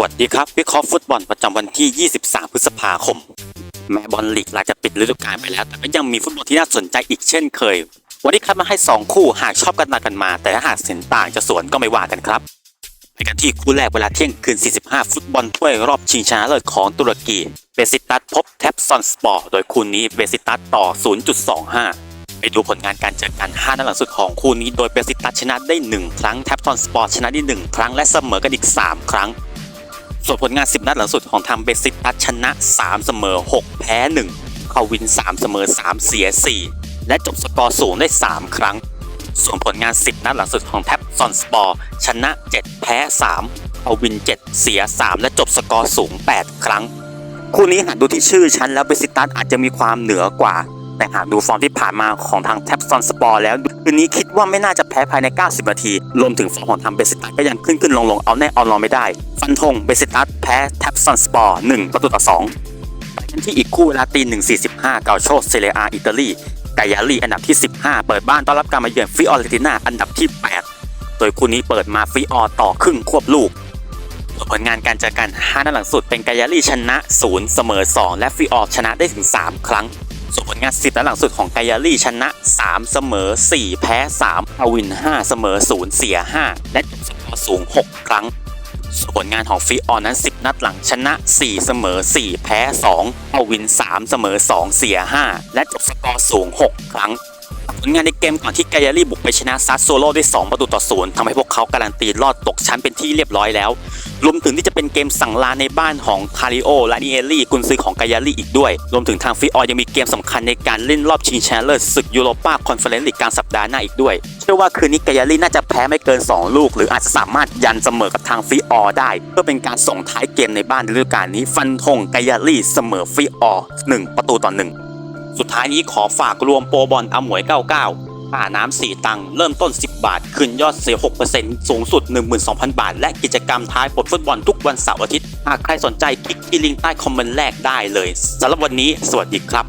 วัสดีครับ วิเคราะห์ฟุตบอลประจำวันที่ 23 พฤษภาคม แม้บอลลีกหลังจะปิดฤดูกาลไปแล้ว แต่ก็ยังมีฟุตบอลที่น่าสนใจอีกเช่นเคย วันนี้คัดมาให้ 2 คู่หากชอบกันมากันมา แต่ถ้าหากเห็นต่างจะสวนก็ไม่ว่ากันครับไปกันที่คู่แรกเวลาเที่ยงคืน 45 ฟุตบอลถ้วยรอบชิงชนะเลิศของตุรกีเบซิตัสพบแท็บซอนสปอร์โดยคู่นี้เบซิตัสต่อ 0.25ไปดูผลงานการเจอกัน 5นัดหลังสุดของคู่นี้ โดยเบซิตัสชนะได้ 1 ครั้ง แท็บซอนสปอร์ชนะได้ 1 ครั้ง และเสมอกันอีก 3 ครั้ง ส่วนผลงาน 10 นัดหลังสุดของทางเบซิตัสชนะ 3 เสมอ 6 แพ้ 1 เขาวิน 3 เสมอ 3 เสีย 4 และจบสกอร์สูงได้ 3 ครั้ง ส่วนผลงาน 10 นัดหลังสุดของแท็บซอนสปอร์ชนะ 7 แพ้ 3 เอาวิน 7 เสีย 3 และจบสกอร์สูง 8 ครั้ง คู่นี้หากดูที่ชื่อชั้นแล้วเบซิตัสอาจจะมีความเหนือกว่า แต่หากดูฟอร์มที่ผ่านมาของทางแท็บซอนสปอร์แล้วคืนนี้คิดว่าไม่น่าจะแพ้ภายใน 90 นาที รวมถึงฟอร์มของทางเบซิตัสก็ยังขึ้นขึ้นลงลงเอาแน่เอานอนไม่ได้ ฟันธงเบซิตัสแพ้แท็บซอนสปอร์1ประตูต่อ2ไปกันที่อีกคู่เวลาตี1.45เกาโชเซเรียอาอิตาลีไกยาลีอันดับที่ 15 เปิดบ้านต้อนรับการมาเยือนฟิออเรติน่าอันดับที่ 8 โดยคู่นี้เปิดมาฟิออต่อครึ่งควบลูกผลงานการเจอกัน5นัดหลังสุดเป็นกายาลีชนะ 0 เสมอ 2 และฟิออร์ชนะได้ถึง 3 ครั้ง ส่วนผลงาน10นัดหลังสุดของกายาลีชนะ 3 เสมอ 4 แพ้3อาวิน 5 เสมอ 0 เสีย 5 และจบสกอร์สูง 6 ครั้ง ส่วนผลงานของฟิออร์นั้น 10 นัดหลังชนะ 4 เสมอ 4 แพ้2อาวิน 3 เสมอ 2 เสีย 5 และจบสกอร์สูง 6 ครั้งผลงานในเกมก่อนที่กายาลีบุกไปชนะซัสโซโลได้2ประตูต่อศูนย์ทำให้พวกเขาการันตีรอดตกชั้นเป็นที่เรียบร้อยแล้ว รวมถึงที่จะเป็นเกมสั่งลาในบ้านของคาริโอและนิเอลลี่กุนซือของกายาลีอีกด้วย รวมถึงทางฟิออยังมีเกมสำคัญในการเล่นรอบชิงชนะเลิศศึกยูโรปาคอนเฟอเรนซ์ลีกกลางสัปดาห์หน้าอีกด้วย เชื่อว่าคืนนี้กายาลีน่าจะแพ้ไม่เกิน 2 ลูก หรืออาจจะสามารถยันเสมอกับทางฟิออได้ เพื่อเป็นการส่งท้ายเกมในบ้านฤดูกาลนี้ฟันธงกายาลีเสมอฟิออ1ประตูต่อหนึ่งสุดท้ายนี้ขอฝากรวมโปรบอลอมวย 99 ค่าน้ำ4ตังค์เริ่มต้น 10 บาท ขึ้นยอดเสีย6%สูงสุด 12,000 บาท และกิจกรรมท้ายบทฟุตบอลทุกวันเสาร์อาทิตย์ หากใครสนใจคลิกที่ลิงก์ใต้คอมเมนต์แรกได้เลยสำหรับวันนี้ สวัสดีครับ